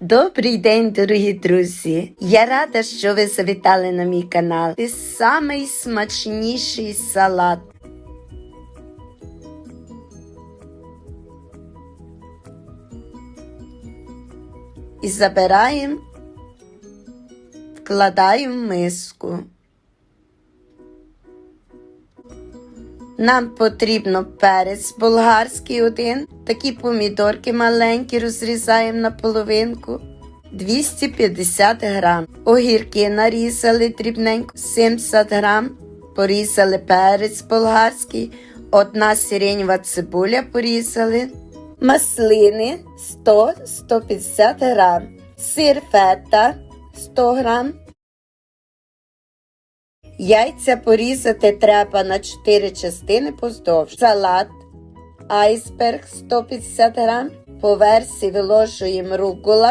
Добрий день, дорогі друзі! Я рада, що ви завітали на мій канал. Це самий смачніший салат. І забираємо, вкладаємо в миску. Нам потрібно перець болгарський один, такі помідорки маленькі розрізаємо на половинку, 250 грам. Огірки нарізали дрібненько, 70 грам, порізали перець болгарський, одна сиренєва цибуля порізали, маслини 100-150 грам, сир фета 100 грам, Яйця порізати треба на 4 частини поздовж. Салат айсберг 150 грам. По версії виложуємо ругула